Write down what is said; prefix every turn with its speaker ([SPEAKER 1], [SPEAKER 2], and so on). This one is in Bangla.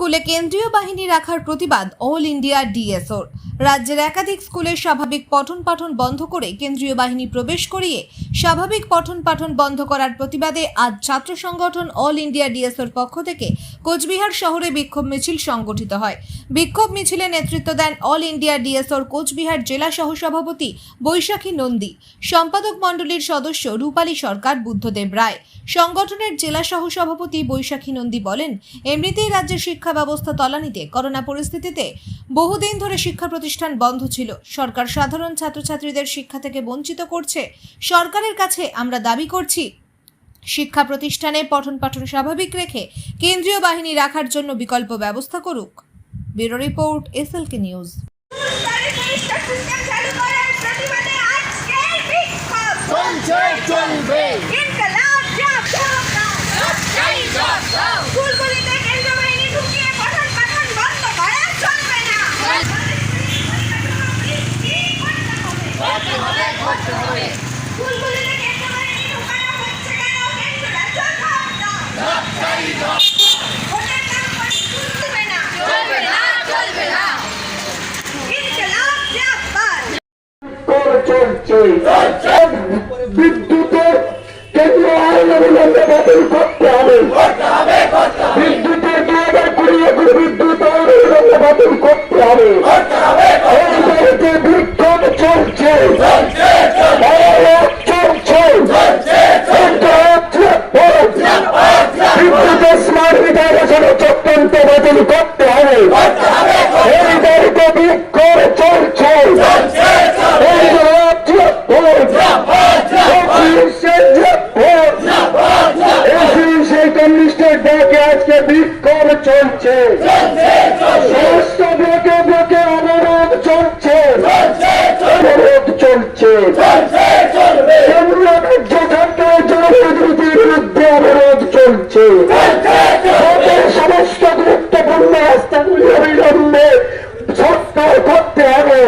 [SPEAKER 1] স্কুলে কেন্দ্রীয় বাহিনী রাখার প্রতিবাদ অল ইন্ডিয়া ডিএসওর। রাজ্যের একাধিক স্কুলের স্বাভাবিক পঠন পাঠন বন্ধ করে কেন্দ্রীয় বাহিনী প্রবেশ করিয়ে স্বাভাবিক পঠন পাঠন বন্ধ করার প্রতিবাদে আজ ছাত্র সংগঠন অল ইন্ডিয়া ডিএসওর পক্ষ থেকে কোচবিহার শহরে বিক্ষোভ মিছিল সংগঠিত হয়। বিক্ষোভ মিছিলে নেতৃত্ব দেন অল ইন্ডিয়া ডিএসওর কোচবিহার জেলা সহসভাপতি বৈশাখী নন্দী। সম্পাদক মণ্ডলীর সদস্য রূপালী সরকার বুদ্ধদেব রায়। সংগঠনের জেলা সহসভাপতি বৈশাখী নন্দী বলেন, এমনিতেই রাজ্যের শিক্ষা ব্যবস্থা তলানিতে করোনা পরিস্থিতিতে বহুদিন ধরে শিক্ষা প্রতিষ্ঠান বন্ধ ছিল। সরকার সাধারণ ছাত্রছাত্রীদের শিক্ষা থেকে বঞ্চিত করছে। সরকারের কাছে আমরা দাবি করছি, শিক্ষা প্রতিষ্ঠানে পঠন পাঠন স্বাভাবিক রেখে কেন্দ্রীয় বাহিনী রাখার জন্য বিকল্প ব্যবস্থা করুক। Bureau report, SLK news.
[SPEAKER 2] চলবে
[SPEAKER 3] স্কুলগুলিতে কেন্দ্রীয় বাহিনী ঢুকিয়ে পঠন পাঠন বন্ধ করা চলবে না
[SPEAKER 2] করতে হবে করতে হবে
[SPEAKER 3] স্কুলগুলিতে কেন্দ্রীয় বাহিনী ঢুকানো হচ্ছে কেন কেন্দ্রটা জবাব দাও
[SPEAKER 2] জব চাই জব
[SPEAKER 3] ভোটের নাম করে স্কুল চলবে না
[SPEAKER 2] চলবে না চলবে না
[SPEAKER 3] ইনকলাব জিন্দাবাদ
[SPEAKER 4] করে চলছে। বিদ্যুতের কেন্দ্রীয় আইন অবিলম্বে বাতিল করতে হবে। বিদ্যুতের দুই হাজার কুড়ি বিদ্যুৎ আইন অবিলম্বে বাতিল করতে হবে। বিক্ষোভ চলছে। স্মার্ট মিটার চক্রান্ত বাতিল করতে হবে। এই বাড়িতে বিক্ষোভ চলছে। সমস্ত অবরোধ চলছে। অবরোধ চলছে। সমস্ত গুরুত্বপূর্ণ রাস্তাগুলি অবিলম্বে সরকার করতে হবে।